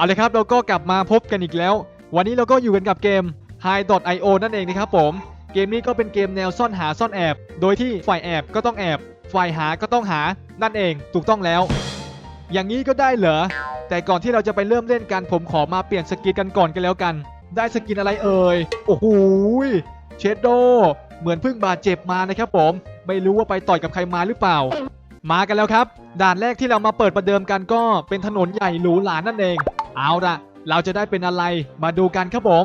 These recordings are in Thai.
เอาเลยครับเราก็กลับมาพบกันอีกแล้ว วันนี้เราก็อยู่กันกับเกม High.io นั่นเองนะครับผมเกมนี้ก็เป็นเกมแนวซ่อนหาซ่อนแอบ โดยที่ฝ่ายแอบก็ต้องแอบ ฝ่ายหาก็ต้องหานั่นเองถูกต้องแล้ว อย่างนี้ก็ได้เหรอแต่ก่อนที่เราจะไปเริ่มเล่นกันผมขอมาเปลี่ยนสกินกันก่อนกันแล้วกัน ได้สกินอะไรเอ่ยโอ้โหเชดโดเหมือนเพิ่งบาดเจ็บมานะครับผม ไม่รู้ว่าไปต่อยกับใครมาหรือเปล่า มากันแล้วครับ ด่านแรกที่เรามาเปิดประเดิมกันก็เป็นถนนใหญ่หรูหรานั่นเอง เอาละเราจะได้เป็นอะไรมาดูกันครับผม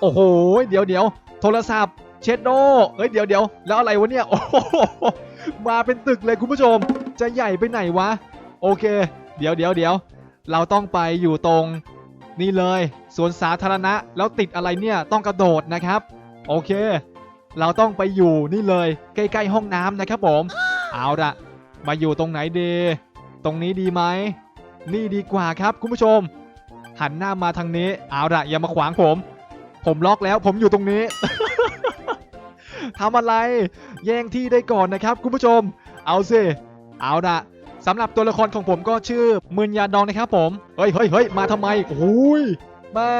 โอ้โห เดี๋ยวเดี๋ยวโทรศัพท์เชดโดเอ้ยเดี๋ยวเดี๋ยวแล้วอะไรวะเนี่ยโอ้โหมาเป็นตึกเลยคุณผู้ชม จะใหญ่ไปไหนวะ โอเค เดี๋ยวเดี๋ยวเดี๋ยวเราต้องไปอยู่ตรง นี่เลยสวนสาธารณะแล้วติดอะไรเนี่ยต้องกระโดดนะครับ โอเค เราต้องไปอยู่นี่เลยใกล้ๆห้องน้ำนะครับผม เอาละมาอยู่ตรงไหนดีตรงนี้ดีไหมนี่ดีกว่าครับคุณผู้ชม หันหน้ามาทางนี้ เอาละอย่ามาขวางผม ผมล็อกแล้วผมอยู่ตรงนี้ ทำอะไร แย่งที่ได้ก่อนนะครับคุณผู้ชม เอาสิ เอาละสำหรับตัวละครของผมก็ชื่อมืนยาดองนะครับผม เฮ้ยเฮ้ยเฮ้ยมาทำไมโอ้ยแม่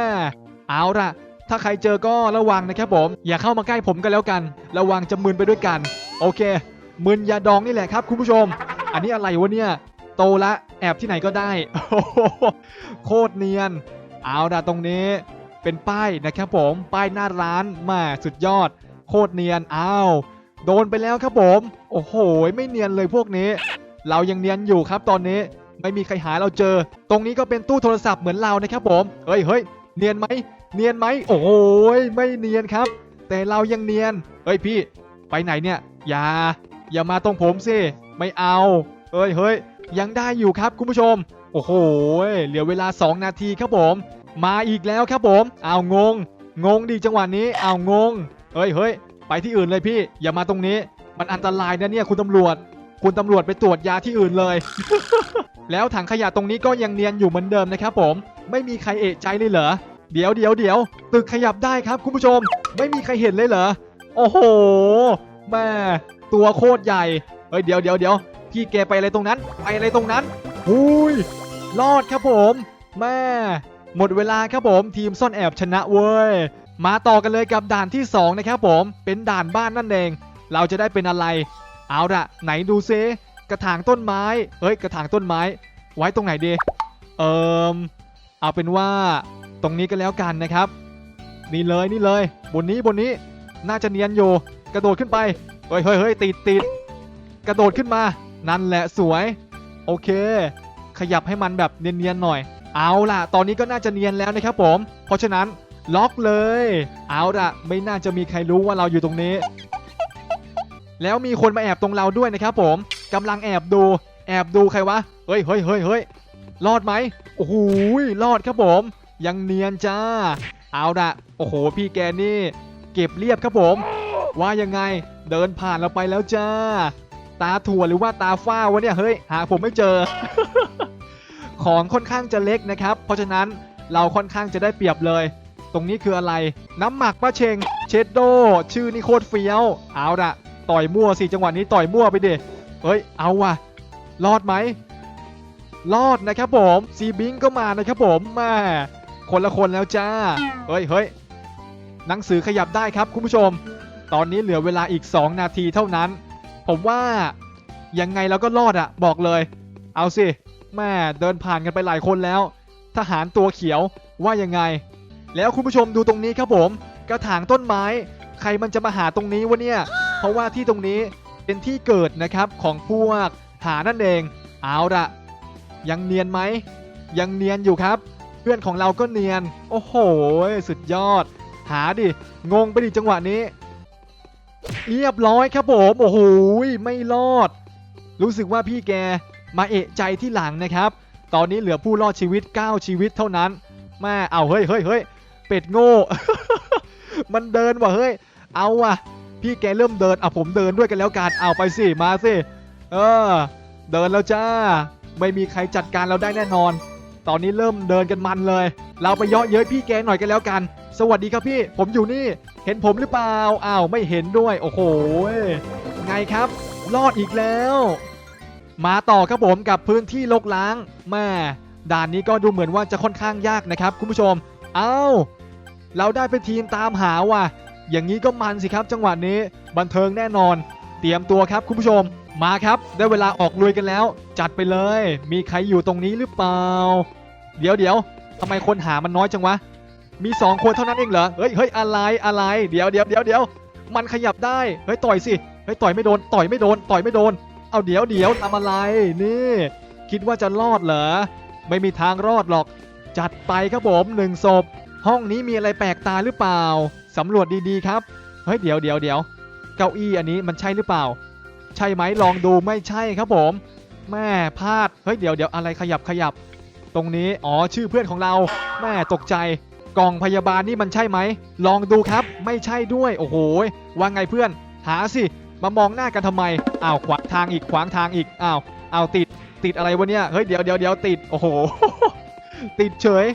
เอาละถ้าใครเจอก็ระวังนะครับผม อย่าเข้ามาใกล้ผมกันแล้วกัน ระวังจะมึนไปด้วยกัน โอเคมึนยาดองนี่แหละครับคุณผู้ชม อันนี้อะไรวะเนี่ย โตละแอบที่ไหนก็ได้โอ้โหโคตรเนียน เอาละตรงนี้เป็นป้ายนะครับผม ป้ายหน้าร้านมาสุดยอด โคตรเนียนอ้าวโดนไปแล้วครับผม โอ้โห ไม่เนียนเลยพวกนี้ เรายังเนียนอยู่ครับตอนนี้ไม่มีใครหาเราเจอ ตรงนี้ก็เป็นตู้โทรศัพท์เหมือนเรานะครับผม เฮ้ยเฮ้ยเนียนไหม เนียนไหม โอ้โหไม่เนียนครับ แต่เรายังเนียน เฮ้ยพี่ ไปไหนเนี่ย อย่า อย่ามาตรงผมสิ ไม่เอา เฮ้ยเฮ้ย ยังได้อยู่ครับคุณผู้ชม โอ้โห เหลือเวลา 2 นาทีครับผม มาอีกแล้วครับผม เอางง งงดีจังหวะนี้ เอางง เฮ้ยเฮ้ยไปที่อื่นเลยพี่ อย่ามาตรงนี้ มันอันตรายนะเนี่ยคุณตำรวจ คุณตำรวจไปตรวจยาที่อื่นเลย แล้วถังขยะตรงนี้ก็ยังเนียนอยู่เหมือนเดิมนะครับผม ไม่มีใครเอะใจเลยเหรอ เดี๋ยวเดี๋ยวเดี๋ยวตึกขยับได้ครับคุณผู้ชม ไม่มีใครเห็นเลยเหรอ โอ้โห แม่ตัวโคตรใหญ่ เฮ้ยเดี๋ยวเดี๋ยวเดี๋ยว พี่แกไปอะไรตรงนั้น ไปอะไรตรงนั้นหุยรอดครับผมแม่หมดเวลาครับผมทีมซ่อนแอบชนะเว้ย มาต่อกันเลยกับด่านที่สองนะครับผม เป็นด่านบ้านนั่นเอง เราจะได้เป็นอะไร เอาละไหนดูซิกระถางต้นไม้เฮ้ย กระถางต้นไม้ ไว้ตรงไหนดี เอิมเอาเป็นว่าตรงนี้ก็แล้วกันนะครับ นี่เลยนี่เลย บนนี้บนนี้น่าจะเนียนอยู่ กระโดดขึ้นไป เฮ้ยเฮ้ยเฮ้ยติดติดกระโดดขึ้นมา นั่นแหละสวย โอเค ขยับให้มันแบบเนียนๆหน่อย เอาล่ะ ตอนนี้ก็น่าจะเนียนแล้วนะครับผม เพราะฉะนั้นล็อกเลย เอาล่ะ ไม่น่าจะมีใครรู้ว่าเราอยู่ตรงนี้ แล้วมีคนมาแอบตรงเราด้วยนะครับผมกำลังแอบดู แอบดูใครวะ เฮ้ยเฮ้ยเฮ้ยเฮ้ยรอดไหมโอ้โหรอดครับผม ยังเนียนจ้า เอาล่ะ โอ้โห พี่แกนี่ เก็บเรียบครับผม ว่ายังไง เดินผ่านเราไปแล้วจ้า ตาถั่วหรือว่าตาฝ้าวะเนี่ยเฮ้ยหาผมไม่เจอ ของค่อนข้างจะเล็กนะครับ เพราะฉะนั้นเราค่อนข้างจะได้เปรียบเลย ตรงนี้คืออะไร น้ำหมักป้าเชง เชดโด ชื่อนี่โคตรเฟี้ยว เอาละต่อยมั่วสิจังหวะนี้ต่อยมั่วไปดิเฮ้ย เอาว่ะ รอดไหม รอดนะครับผมซีบิงก็มานะครับผมแม่คนละคนแล้วจ้า เฮ้ยเฮ้ยหนังสือขยับได้ครับคุณผู้ชม ตอนนี้เหลือเวลาอีก 2 นาทีเท่านั้น ผมว่ายังไงเราก็รอดอะบอกเลย เอาสิแม่เดินผ่านกันไปหลายคนแล้ว ทหารตัวเขียวว่ายังไง แล้วคุณผู้ชมดูตรงนี้ครับผม กระถางต้นไม้ ใครมันจะมาหาตรงนี้วะเนี่ย เพราะว่าที่ตรงนี้เป็นที่เกิดนะครับของพวกหานั่นเอง เอาละยังเนียนไหม ยังเนียนอยู่ครับ เพื่อนของเราก็เนียน โอ้โห สุดยอด หาดิ งงไปดิจังหวะนี้ เรียบร้อยครับผม โอ้โหไม่รอด รู้สึกว่าพี่แกมาเอะใจที่หลังนะครับ ตอนนี้เหลือผู้รอดชีวิต 9 ชีวิตเท่านั้นแม่เอาเฮ้ยเฮ้ยเฮ้ยเป็ดโง่ มันเดินว่ะเฮ้ย เอาว่ะ พี่แกเริ่มเดินอะผมเดินด้วยกันแล้วกันเอาไปสิมาสิเออ เดินแล้วจ้า ไม่มีใครจัดการเราได้แน่นอน ตอนนี้เริ่มเดินกันมันเลย เราไปเยาะเย้ยพี่แกหน่อยกันแล้วกัน สวัสดีครับพี่ ผมอยู่นี่ เห็นผมหรือเปล่า อ้าวไม่เห็นด้วย โอ้โห ไงครับ รอดอีกแล้ว มาต่อครับผมกับพื้นที่ลกล้างแม่ด่านนี้ก็ดูเหมือนว่าจะค่อนข้างยากนะครับ คุณผู้ชม เอ้า เราได้เป็นทีมตามหาว่ะ อย่างนี้ก็มันสิครับจังหวะนี้ บันเทิงแน่นอน เตรียมตัวครับคุณผู้ชม มาครับ ได้เวลาออกลุยกันแล้ว จัดไปเลย มีใครอยู่ตรงนี้หรือเปล่า เดี๋ยวเดี๋ยวทำไมคนหามันน้อยจังวะ มีสองคนเท่านั้นเองเหรอ เฮ้ยเฮ้ยอะไรอะไร เดี๋ยวเดี๋ยวเดี๋ยวเดี๋ยวมันขยับได้ เฮ้ยต่อยสิ เฮ้ยต่อยไม่โดน ต่อยไม่โดน ต่อยไม่โดน เอาเดี๋ยวเดี๋ยวทำอะไร นี่ คิดว่าจะรอดเหรอ ไม่มีทางรอดหรอก จัดไปครับผมหนึ่งศพ ห้องนี้มีอะไรแปลกตาหรือเปล่า สำรวจดีๆครับ เฮ้ยเดี๋ยวเดี๋ยวเดี๋ยว เก้าอี้อันนี้มันใช่หรือเปล่า ใช่ไหมลองดูไม่ใช่ครับผมแม่พลาดเฮ้ยเดี๋ยวเดี๋ยวอะไรขยับขยับ ตรงนี้อ๋อชื่อเพื่อนของเราแม่ตกใจกล่องพยาบาลนี่มันใช่ไหม ลองดูครับไม่ใช่ด้วย โอ้โหว่าไงเพื่อน หาสิ มามองหน้ากันทำไมอ้าวขวางทางอีกขวางทางอีกอ้าวอ้าวติดติดอะไรวะเนี่ยเฮ้ยเดี๋ยวเดี๋ยวเดี๋ยวติดโอ้โห ติดเฉย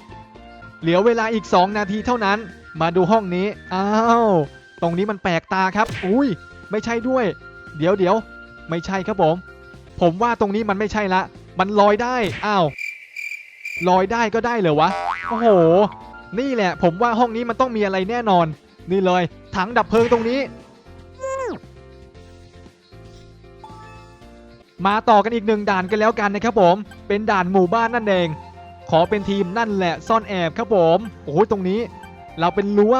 เหลือเวลาอีก 2 นาทีเท่านั้น มาดูห้องนี้อ้าวตรงนี้มันแปลกตาครับ อุ้ยไม่ใช่ด้วย เดี๋ยวเดี๋ยวไม่ใช่ครับผม ผมว่าตรงนี้มันไม่ใช่ละ มันลอยได้อ้าวลอยได้ก็ได้เหรอวะโอ้โห นี่แหละ ผมว่าห้องนี้มันต้องมีอะไรแน่นอน นี่เลยถังดับเพลิงตรงนี้ มาต่อกันอีกหนึ่งด่านกันแล้วกันนะครับผม เป็นด่านหมู่บ้านนั่นเอง ขอเป็นทีมนั่นแหละซ่อนแอบครับผมโอ้โหตรงนี้ เราเป็นรั้ว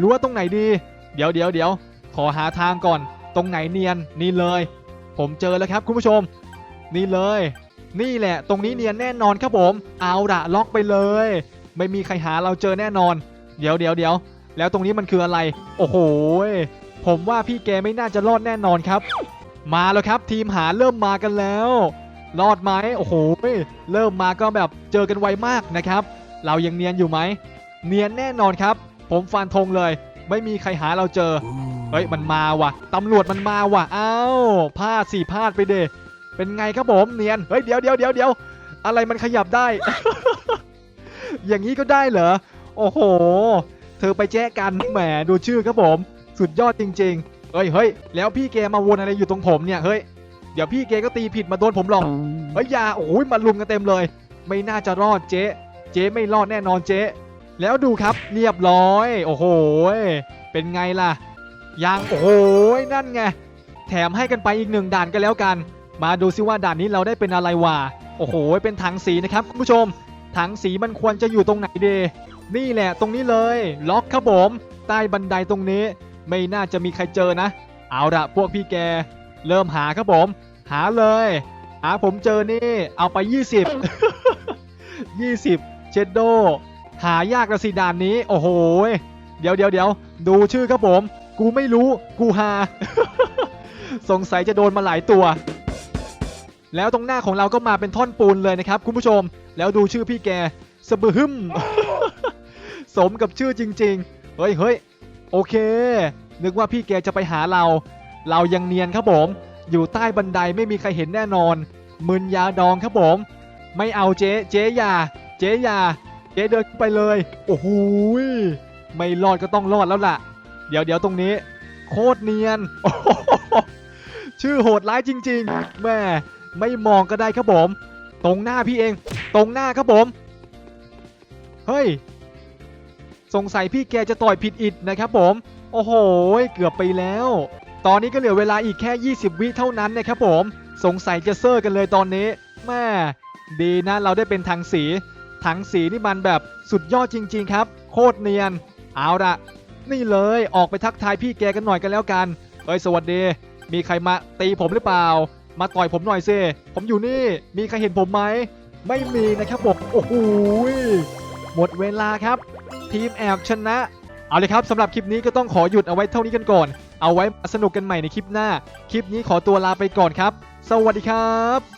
รั้วตรงไหนดี เดี๋ยวเดี๋ยวเดี๋ยวขอหาทางก่อน รงไหนเนียนนี่เลย ผมเจอแล้วครับคุณผู้ชม นี่เลย นี่แหละ ตรงนี้เนียนแน่นอนครับผม เอาละล็อกไปเลย ไม่มีใครหาเราเจอแน่นอน เดี๋ยวเดี๋ยวเดี๋ยวแล้วตรงนี้มันคืออะไร โอ้โหผมว่าพี่แกไม่น่าจะรอดแน่นอนครับ มาแล้วครับ ทีมหาเริ่มมากันแล้ว รอดไหมโอ้โหเริ่มมาก็แบบเจอกันไวมากนะครับ เรายังเนียนอยู่ไหมเนียนแน่นอนครับ ผมฟันธงเลย ไม่มีใครหาเราเจอ เฮ้ยมันมาว่ะตำรวจมันมาว่ะอ้าวพลาดสี่พลาดไปเดเป็นไงครับผมเนียนเฮ้ยเดี๋ยวเดี๋ยวเดี๋ยวเดี๋ยวอะไรมันขยับได้ อย่างนี้ก็ได้เหรอโอ้โห เธอไปแจ้กันแหมดูชื่อครับผม สุดยอดจริงๆเฮ้ยเฮ้ยแล้วพี่แกมาวนอะไรอยู่ตรงผมเนี่ยเฮ้ยเดี๋ยวพี่แกก็ตีผิดมาโดนผมหรอกเฮ้ยอย่าโอ้ยมาลุมกันเต็มเลย ไม่น่าจะรอดเจ๊ เจ๊ไม่รอดแน่นอนเจ๊ แล้วดูครับเรียบร้อย โอ้โห เป็นไงล่ะ ยังโอ้โหนั่นไง แถมให้กันไปอีกหนึ่งด่านกันแล้วกัน มาดูซิว่าด่านนี้เราได้เป็นอะไรวะโอ้โห เป็นถังสีนะครับคุณผู้ชม ถังสีมันควรจะอยู่ตรงไหนเดนี่แหละตรงนี้เลย ล็อกครับผม ใต้บันไดตรงนี้ ไม่น่าจะมีใครเจอนะ เอาละพวกพี่แก เริ่มหาครับผม หาเลย หาผมเจอนี่ เอาไป 20 20 เชดโด หายากละสิด่านนี้ โอ้โห เดี๋ยวเดี๋ยวเดี๋ยวดูชื่อครับผม กูไม่รู้กูหา สงสัยจะโดนมาหลายตัว แล้วตรงหน้าของเราก็มาเป็นท่อนปูนเลยนะครับคุณผู้ชม แล้วดูชื่อพี่แกสบือหึมสมกับชื่อจริง ๆ เฮ้ยเฮ้ยโอเค นึกว่าพี่แกจะไปหาเรา เรายังเนียนครับผม อยู่ใต้บันไดไม่มีใครเห็นแน่นอน มึนยาดองครับผม ไม่เอาเจ๊ เจ๊ยา เจ๊ยา จ๊เดินไปเลย โอ้โหไม่รอดก็ต้องรอดแล้วล่ะ เดี๋ยวเดี๋ยวตรงนี้ โคตรเนียน ชื่อโหดร้ายจริง ๆ แม่ไม่มองก็ได้ครับผม ตรงหน้าพี่เอง ตรงหน้าครับผม เฮ้ย สงสัยพี่แกจะต่อยผิดอิดนะครับผม โอ้โห เกือบไปแล้ว ตอนนี้ก็เหลือเวลาอีกแค่ 20 วิเท่านั้นนะครับผม สงสัยจะเซอร์กันเลยตอนนี้ แม่ดีนะเราได้เป็นถังสี ถังสีนี่มันแบบสุดยอดจริง ๆ ครับ โคตรเนียน เอาละนี่เลยออกไปทักทายพี่แกกันหน่อยกันแล้วกันเฮ้ยสวัสดี มีใครมาตีผมหรือเปล่า มาต่อยผมหน่อยสิผมอยู่นี่ มีใครเห็นผมไหม ไม่มีนะครับผมโอ้โหหมดเวลาครับ ทีมแอบชนะ เอาเลยครับสำหรับคลิปนี้ก็ต้องขอหยุดเอาไว้เท่านี้กันก่อน เอาไว้สนุกกันใหม่ในคลิปหน้า คลิปนี้ขอตัวลาไปก่อนครับ สวัสดีครับ